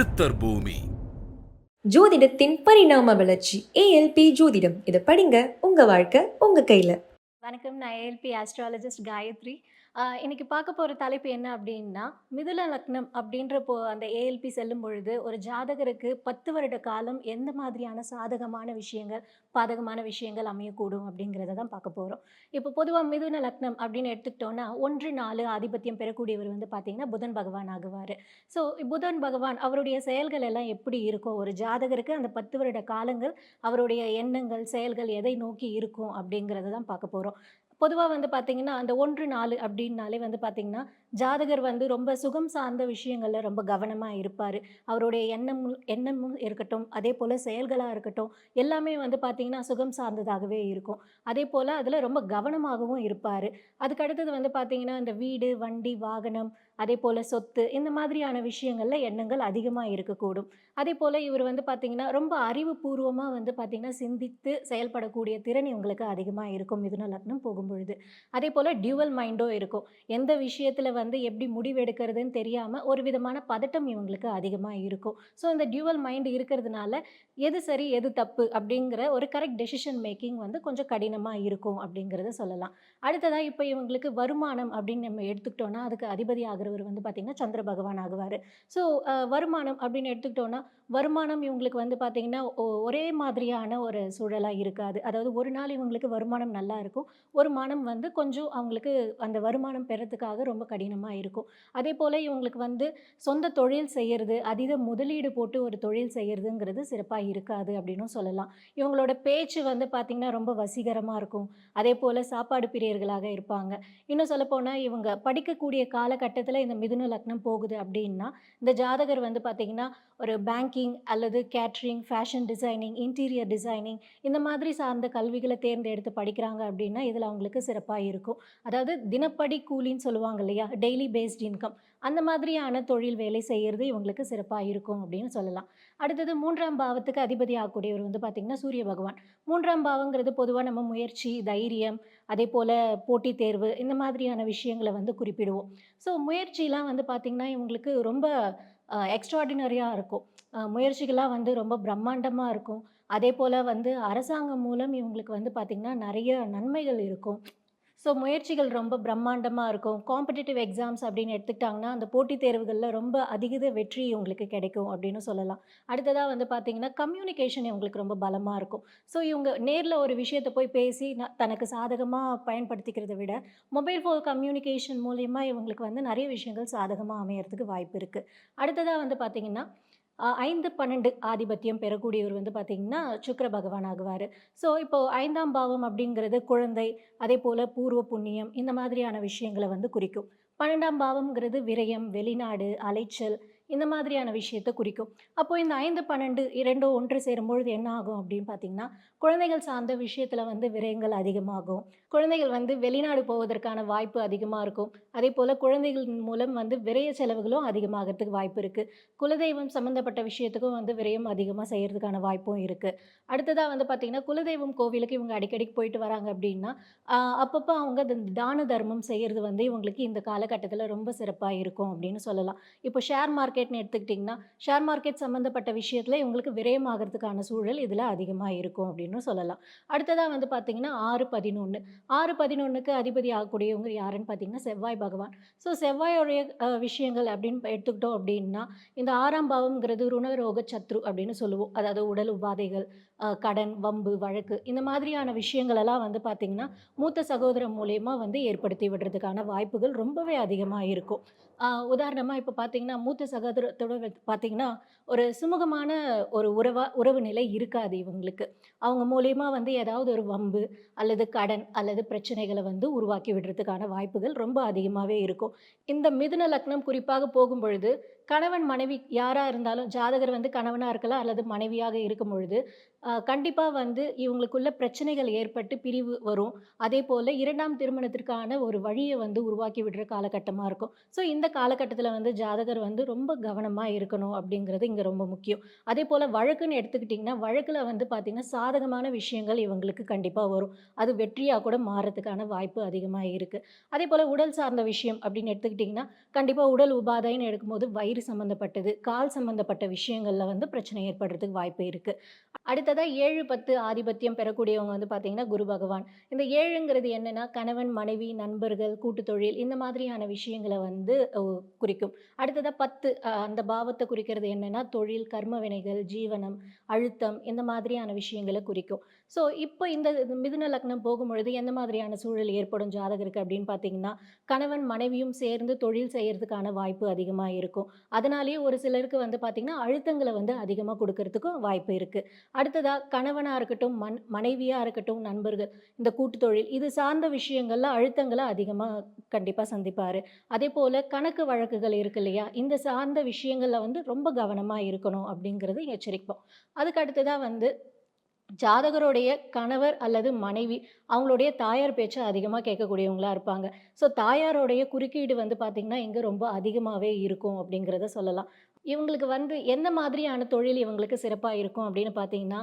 சித்தர் பூமி. ஜோதிடத்தின் பரிணாம வளர்ச்சி. ஏஎல்பி ஜோதிடம். இதை படிங்க. உங்க வாழ்க்கை உங்க கையில. வணக்கம். நான் ஏஎல்பி ஆஸ்ட்ராலஜிஸ்ட் காயத்ரி. இன்னைக்கு பார்க்க போகிற தலைப்பு என்ன அப்படின்னா மிதுன லக்னம் அப்படின்ற போ அந்த ஏஎல்பி செல்லும் பொழுது ஒரு ஜாதகருக்கு பத்து வருட காலம் எந்த மாதிரியான சாதகமான விஷயங்கள் பாதகமான விஷயங்கள் அமையக்கூடும் அப்படிங்கிறத தான் பார்க்க போகிறோம் இப்போ பொதுவாக மிதுன லக்னம் அப்படின்னு எடுத்துக்கிட்டோன்னா ஒன்று நாலு ஆதிபத்தியம் பெறக்கூடியவர் வந்து பார்த்திங்கன்னா புதன் பகவான் ஆகுவார். ஸோ புதன் பகவான் அவருடைய செயல்கள் எல்லாம் எப்படி இருக்கும்? ஒரு ஜாதகருக்கு அந்த பத்து வருட காலங்கள் அவருடைய எண்ணங்கள் செயல்கள் எதை நோக்கி இருக்கும் அப்படிங்கிறத தான் பார்க்க போகிறோம் பொதுவாக வந்து பார்த்திங்கன்னா அந்த ஒன்று நாலு அப்படின்னாலே வந்து பார்த்திங்கன்னா ஜாதகர் வந்து ரொம்ப சுகம் சார்ந்த விஷயங்களில் ரொம்ப கவனமாக இருப்பார். அவருடைய எண்ணம் எண்ணமும் இருக்கட்டும் அதே போல் செயல்களாக இருக்கட்டும் எல்லாமே வந்து பார்த்திங்கன்னா சுகம் சார்ந்ததாகவே இருக்கும். அதே போல் அதில் ரொம்ப கவனமாகவும் இருப்பார். அதுக்கு அடுத்தது வந்து பார்த்திங்கன்னா இந்த வீடு வண்டி வாகனம் அதே போல் சொத்து இந்த மாதிரியான விஷயங்களில் எண்ணங்கள் அதிகமாக இருக்கக்கூடும். அதே போல் இவர் வந்து பார்த்திங்கன்னா ரொம்ப அறிவுபூர்வமாக வந்து பார்த்திங்கன்னா சிந்தித்து செயல்படக்கூடிய திறன் இவங்களுக்கு அதிகமாக இருக்கும். மிதுன லக்னம் பொழுது அதே போல் டியூவல் மைண்டும் இருக்கும். எந்த விஷயத்தில் வந்து எப்படி முடிவெடுக்கிறதுன்னு தெரியாமல் ஒரு விதமான பதட்டம் இவங்களுக்கு அதிகமாக இருக்கும். ஸோ இந்த டியூவல் மைண்ட் இருக்கிறதுனால எது சரி எது தப்பு அப்படிங்கிற ஒரு கரெக்ட் டெசிஷன் மேக்கிங் வந்து கொஞ்சம் கடினமாக இருக்கும் அப்படிங்கிறத சொல்லலாம். அடுத்ததாக இப்போ இவங்களுக்கு வருமானம் அப்படின்னு நம்ம எடுத்துக்கிட்டோன்னா அதுக்கு அதிபதி ஆகிறவர் வந்து பார்த்திங்கன்னா சந்திர பகவான் ஆகுவார். ஸோ வருமானம் அப்படின்னு எடுத்துக்கிட்டோன்னா வருமானம் இவங்களுக்கு வந்து பார்த்திங்கன்னா ஒரே மாதிரியான ஒரு சூழலாக இருக்காது. அதாவது ஒரு நாள் இவங்களுக்கு வருமானம் நல்லா இருக்கும் ஒரு வருமானம் வந்து கொஞ்சம் அவங்களுக்கு அந்த வருமானம் பெறத்துக்காக ரொம்ப கடினமாக இருக்கும். அதே போல் இவங்களுக்கு வந்து சொந்த தொழில் செய்கிறது அதீத முதலீடு போட்டு ஒரு தொழில் செய்கிறதுங்கிறது சிறப்பாக இருக்காது அப்படின்னும் சொல்லலாம். இவங்களோட பேச்சு வந்து பார்த்திங்கன்னா ரொம்ப வசீகரமாக இருக்கும். அதே போல் சாப்பாடு பிரியர்களாக இருப்பாங்க. இன்னும் சொல்லப்போனால் இவங்க படிக்கக்கூடிய காலகட்டத்தில் இந்த மிதுன லக்னம் போகுது அப்படின்னா இந்த ஜாதகர் வந்து பார்த்திங்கன்னா ஒரு பேங்கிங் அல்லது catering fashion designing interior designing இந்த மாதிரி சார்ந்த கல்விகளை தேர்ந்தெடுத்து படிக்கிறாங்க அப்படின்னா இதில் அவங்களுக்கு சிறப்பாக இருக்கும். அதாவது தினப்படி கூலின்னு சொல்லுவாங்க இல்லையா? டெய்லி பேஸ்ட் இன்கம் அந்த மாதிரியான தொழில் வேலை செய்கிறது இவங்களுக்கு சிறப்பாக இருக்கும் அப்படின்னு சொல்லலாம். அடுத்தது மூன்றாம் பாவத்துக்கு அதிபதி ஆகக்கூடியவர் வந்து பார்த்திங்கன்னா சூரிய பகவான். மூன்றாம் பாவங்கிறது பொதுவாக நம்ம முயற்சி தைரியம் அதே போல் போட்டித் தேர்வு இந்த மாதிரியான விஷயங்களை வந்து குறிப்பிடுவோம். ஸோ முயற்சிலாம் வந்து பார்த்திங்கன்னா இவங்களுக்கு ரொம்ப எக்ஸ்ட்ராடினரியாக இருக்கும். முயற்சிகளாக முயற்சிகள்லாம் வந்து ரொம்ப பிரம்மாண்டமாக இருக்கும். அதே போல் வந்து அரசாங்கம் மூலம் இவங்களுக்கு வந்து பார்த்திங்கன்னா நிறைய நன்மைகள் இருக்கும். ஸோ முயற்சிகள் ரொம்ப பிரம்மாண்டமாக இருக்கும். காம்படிட்டிவ் எக்ஸாம்ஸ் அப்படின்னு எடுத்துக்கிட்டாங்கன்னா அந்த போட்டித் தேர்வுகளில் ரொம்ப அதிக வெற்றி இவங்களுக்கு கிடைக்கும் அப்படின்னு சொல்லலாம். அடுத்ததாக வந்து பார்த்திங்கன்னா கம்யூனிகேஷன் இவங்களுக்கு ரொம்ப பலமாக இருக்கும். ஸோ இவங்க நேரில் ஒரு விஷயத்தை போய் பேசி தனக்கு சாதகமாக பயன்படுத்திக்கிறதை விட மொபைல் ஃபோன் கம்யூனிகேஷன் மூலயமா இவங்களுக்கு வந்து நிறைய விஷயங்கள் சாதகமாக அமையறதுக்கு வாய்ப்பு இருக்குது அடுத்ததாக வந்து பார்த்திங்கன்னா ஐந்து பன்னெண்டு ஆதிபத்தியம் பெறக்கூடியவர் வந்து பார்த்திங்கன்னா சுக்கர பகவான் ஆகுவார். ஸோ இப்போது ஐந்தாம் பாவம் அப்படிங்கிறது குழந்தை அதே போல் பூர்வ புண்ணியம் இந்த மாதிரியான விஷயங்களை வந்து குறிக்கும். பன்னெண்டாம் பாவம்ங்கிறது விரயம் வெளிநாடு அலைச்சல் இந்த மாதிரியான விஷயத்தை குறிக்கும். அப்போ இந்த ஐந்து பன்னெண்டு இரண்டோ ஒன்று சேரும்பொழுது என்ன ஆகும் அப்படின்னு பார்த்தீங்கன்னா குழந்தைகள் சார்ந்த விஷயத்தில் வந்து விரயங்கள் அதிகமாகும். குழந்தைகள் வந்து வெளிநாடு போவதற்கான வாய்ப்பு அதிகமாக இருக்கும். அதே போல் குழந்தைகள் மூலம் வந்து விரய செலவுகளும் அதிகமாகிறதுக்கு வாய்ப்பு இருக்குது குலதெய்வம் சம்மந்தப்பட்ட விஷயத்துக்கும் வந்து விரயம் அதிகமாக செய்கிறதுக்கான வாய்ப்பும் இருக்குது அடுத்ததாக வந்து பார்த்திங்கன்னா குலதெய்வம் கோவிலுக்கு இவங்க அடிக்கடி போயிட்டு வராங்க அப்படின்னா அப்பப்போ அவங்க தான தர்மம் செய்கிறது வந்து இவங்களுக்கு இந்த காலகட்டத்தில் ரொம்ப சிறப்பாக இருக்கும் அப்படின்னு சொல்லலாம். இப்போ ஷேர் மார்க்கெட் மார்க்கெட்னு எடுத்துக்கிட்டிங்கன்னா ஷேர் மார்க்கெட் சம்மந்தப்பட்ட விஷயத்தில் இவங்களுக்கு விரயமாகிறதுக்கான சூழல் இதில் அதிகமாக இருக்கும் அப்படின்னு சொல்லலாம். அடுத்ததாக வந்து பார்த்திங்கன்னா ஆறு பதினொன்று ஆறு பதினொன்றுக்கு அதிபதி ஆகக்கூடியவங்க யாருன்னு பார்த்தீங்கன்னா செவ்வாய் பகவான். ஸோ செவ்வாயோடைய விஷயங்கள் அப்படின்னு எடுத்துக்கிட்டோம் அப்படின்னா இந்த ஆறாம் பாவம்ங்கிறது ருணரோக சத்ரு அப்படின்னு சொல்லுவோம். அதாவது உடல் உபாதைகள் கடன் வம்பு வழக்கு இந்த மாதிரியான விஷயங்களெல்லாம் வந்து பார்த்திங்கன்னா மூத்த சகோதரன் மூலயமா வந்து ஏற்படுத்தி விடுறதுக்கான வாய்ப்புகள் ரொம்பவே அதிகமாக இருக்கும். உதாரணமாக இப்போ பார்த்தீங்கன்னா மூத்த சகோதரத்தோட பார்த்திங்கன்னா பார்த்தீங்கன்னா ஒரு சுமூகமான ஒரு உறவா உறவு நிலை இருக்காது இவங்களுக்கு. அவங்க மூலயமா வந்து ஏதாவது ஒரு வம்பு அல்லது கடன் அல்லது பிரச்சனைகளை வந்து உருவாக்கி விடுறதுக்கான வாய்ப்புகள் ரொம்ப அதிகமாகவே இருக்கும். இந்த மிதுன லக்னம் குறிப்பாக போகும் பொழுது கணவன் மனைவி யாராக இருந்தாலும் ஜாதகர் வந்து கணவனாக இருக்கலாம் அல்லது மனைவியாக இருக்கும் பொழுது கண்டிப்பாக வந்து இவங்களுக்குள்ள பிரச்சனைகள் ஏற்பட்டு பிரிவு வரும். அதே போல் இரண்டாம் திருமணத்திற்கான ஒரு வழியை வந்து உருவாக்கி விடுற காலகட்டமாக இருக்கும். ஸோ இந்த காலகட்டத்தில் வந்து ஜாதகர் வந்து ரொம்ப கவனமாக இருக்கணும் அப்படிங்கிறது இங்கே ரொம்ப முக்கியம். அதே போல் வழக்குன்னு எடுத்துக்கிட்டிங்கன்னா வழக்கில் வந்து பார்த்திங்கன்னா சாதகமான விஷயங்கள் இவங்களுக்கு கண்டிப்பாக வரும். அது வெற்றியாக கூட மாறத்துக்கான வாய்ப்பு அதிகமாக இருக்குது அதே போல் உடல் சார்ந்த விஷயம் அப்படின்னு எடுத்துக்கிட்டிங்கன்னா கண்டிப்பாக உடல் உபாதைன்னு எடுக்கும்போது வயிறு வயிறு சம்மந்தப்பட்டது கால் சம்மந்தப்பட்ட விஷயங்களில் வந்து பிரச்சனை ஏற்படுறதுக்கு வாய்ப்பு இருக்குது அடுத்ததாக ஏழு பத்து ஆதிபத்தியம் பெறக்கூடியவங்க வந்து பார்த்திங்கன்னா குரு பகவான். இந்த ஏழுங்கிறது என்னென்னா கணவன் மனைவி நண்பர்கள் கூட்டு தொழில் இந்த மாதிரியான விஷயங்களை வந்து குறிக்கும். அடுத்ததாக பத்து அந்த பாவத்தை குறிக்கிறது என்னென்னா தொழில் கர்ம வினைகள் ஜீவனம் அழுத்தம் இந்த மாதிரியான விஷயங்களை குறிக்கும். ஸோ இப்போ இந்த இது மிதுன லக்னம் போகும்பொழுது எந்த மாதிரியான சூழல் ஏற்படும் ஜாதகருக்கு அப்படின்னு பார்த்தீங்கன்னா கணவன் மனைவியும் சேர்ந்து தொழில் செய்கிறதுக்கான வாய்ப்பு அதிகமாக இருக்கும். அதனாலேயே ஒரு சிலருக்கு வந்து பார்த்திங்கன்னா அழுத்தங்களை வந்து அதிகமாக கொடுக்கறதுக்கும் வாய்ப்பு இருக்குது அடுத்ததாக கணவனாக இருக்கட்டும் மண் மனைவியாக இருக்கட்டும் நண்பர்கள் இந்த கூட்டு தொழில் இது சார்ந்த விஷயங்களில் அழுத்தங்களை அதிகமாக கண்டிப்பாக சந்திப்பார். அதே போல் கணக்கு வழக்குகள் இருக்கு இல்லையா? இந்த சார்ந்த விஷயங்களில் வந்து ரொம்ப கவனமாக இருக்கணும் அப்படிங்கிறது எச்சரிப்போம். அதுக்கு அடுத்ததாக வந்து ஜாதகருடைய கணவர் அல்லது மனைவி அவங்களுடைய தாயார் பேச்சை அதிகமாக கேட்கக்கூடியவங்களா இருப்பாங்க. ஸோ தாயாரோடைய குறுக்கீடு வந்து பார்த்திங்கன்னா இங்கே ரொம்ப அதிகமாகவே இருக்கும் அப்படிங்கிறத சொல்லலாம். இவங்களுக்கு வந்து எந்த மாதிரியான தொழில் இவங்களுக்கு சிறப்பாக இருக்கும் அப்படின்னு பார்த்தீங்கன்னா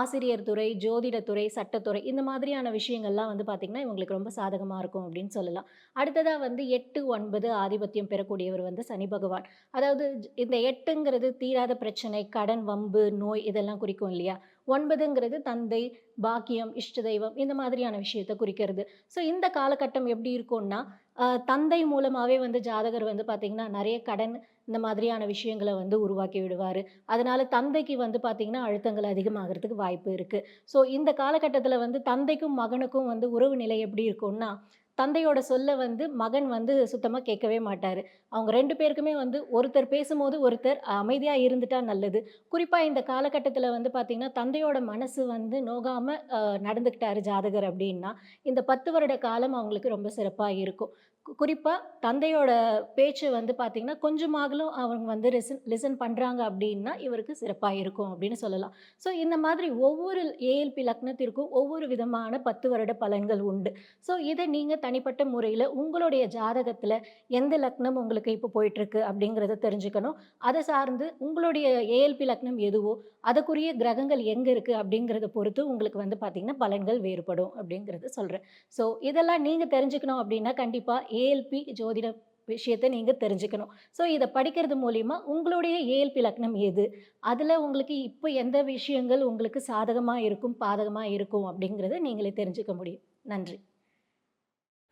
ஆசிரியர் துறை ஜோதிடத்துறை சட்டத்துறை இந்த மாதிரியான விஷயங்கள்லாம் வந்து பார்த்திங்கன்னா இவங்களுக்கு ரொம்ப சாதகமாக இருக்கும் அப்படின்னு சொல்லலாம். அடுத்ததாக வந்து எட்டு ஒன்பது ஆதிபத்தியம் பெறக்கூடியவர் வந்து சனி பகவான். அதாவது இந்த எட்டுங்கிறது தீராத பிரச்சனை கடன் வம்பு நோய் இதெல்லாம் குறிக்கும் இல்லையா? ஒன்பதுங்கிறது தந்தை பாக்கியம் இஷ்ட தெய்வம் இந்த மாதிரியான விஷயத்தை குறிக்கிறது. ஸோ இந்த காலகட்டம் எப்படி இருக்கும்னா தந்தை மூலமாகவே வந்து ஜாதகர் வந்து பார்த்திங்கன்னா நிறைய கடன் இந்த மாதிரியான விஷயங்களை வந்து உருவாக்கி விடுவார். அதனால தந்தைக்கு வந்து பார்த்திங்கன்னா அழுத்தங்கள் அதிகமாகிறதுக்கு வாய்ப்பு இருக்குது ஸோ இந்த காலகட்டத்தில் வந்து தந்தைக்கும் மகனுக்கும் வந்து உறவு நிலை எப்படி இருக்கும்னா தந்தையோட சொல்ல வந்து மகன் வந்து சுத்தமாக கேட்கவே மாட்டார். அவங்க ரெண்டு பேருக்குமே வந்து ஒருத்தர் பேசும்போது ஒருத்தர் அமைதியாக இருந்துட்டா நல்லது. குறிப்பாக இந்த காலகட்டத்தில் வந்து பார்த்திங்கன்னா தந்தையோட மனசு வந்து நோகாமல் நடந்துக்கிட்டாரு ஜாதகர் அப்படின்னா இந்த பத்து வருட காலம் அவங்களுக்கு ரொம்ப சிறப்பாக இருக்கும். குறிப்பாக தந்தையோட பேச்சு வந்து பார்த்திங்கன்னா கொஞ்சமாகலும் அவங்க வந்து லிசன் லிசன் பண்ணுறாங்க அப்படின்னா இவருக்கு சிறப்பாக இருக்கும் அப்படின்னு சொல்லலாம். ஸோ இந்த மாதிரி ஒவ்வொரு ஏஎல்பி லக்னத்திற்கும் ஒவ்வொரு விதமான பத்து வருட பலன்கள் உண்டு. ஸோ இதை நீங்கள் தனிப்பட்ட முறையில் உங்களுடைய ஜாதகத்தில் எந்த லக்னம் உங்களுக்கு இப்போ போயிட்டுருக்கு அப்படிங்கிறத தெரிஞ்சுக்கணும். அதை சார்ந்து உங்களுடைய ஏஎல்பி லக்னம் எதுவோ அதுக்குரிய கிரகங்கள் எங்கே இருக்குது அப்படிங்கிறத பொறுத்து உங்களுக்கு வந்து பார்த்திங்கன்னா பலன்கள் வேறுபடும் அப்படிங்கிறத சொல்கிறேன் ஸோ இதெல்லாம் நீங்கள் தெரிஞ்சுக்கணும் அப்படின்னா கண்டிப்பாக ஏஎல்பி ஜோதிட விஷயத்தை நீங்கள் தெரிஞ்சுக்கணும். ஸோ இதை படிக்கிறது மூலிமா உங்களுடைய ஏஎல்பி லக்னம் எது அதில் உங்களுக்கு இப்போ எந்த விஷயங்கள் உங்களுக்கு சாதகமாக இருக்கும் பாதகமாக இருக்கும் அப்படிங்கிறத நீங்களே தெரிஞ்சுக்க முடியும். நன்றி.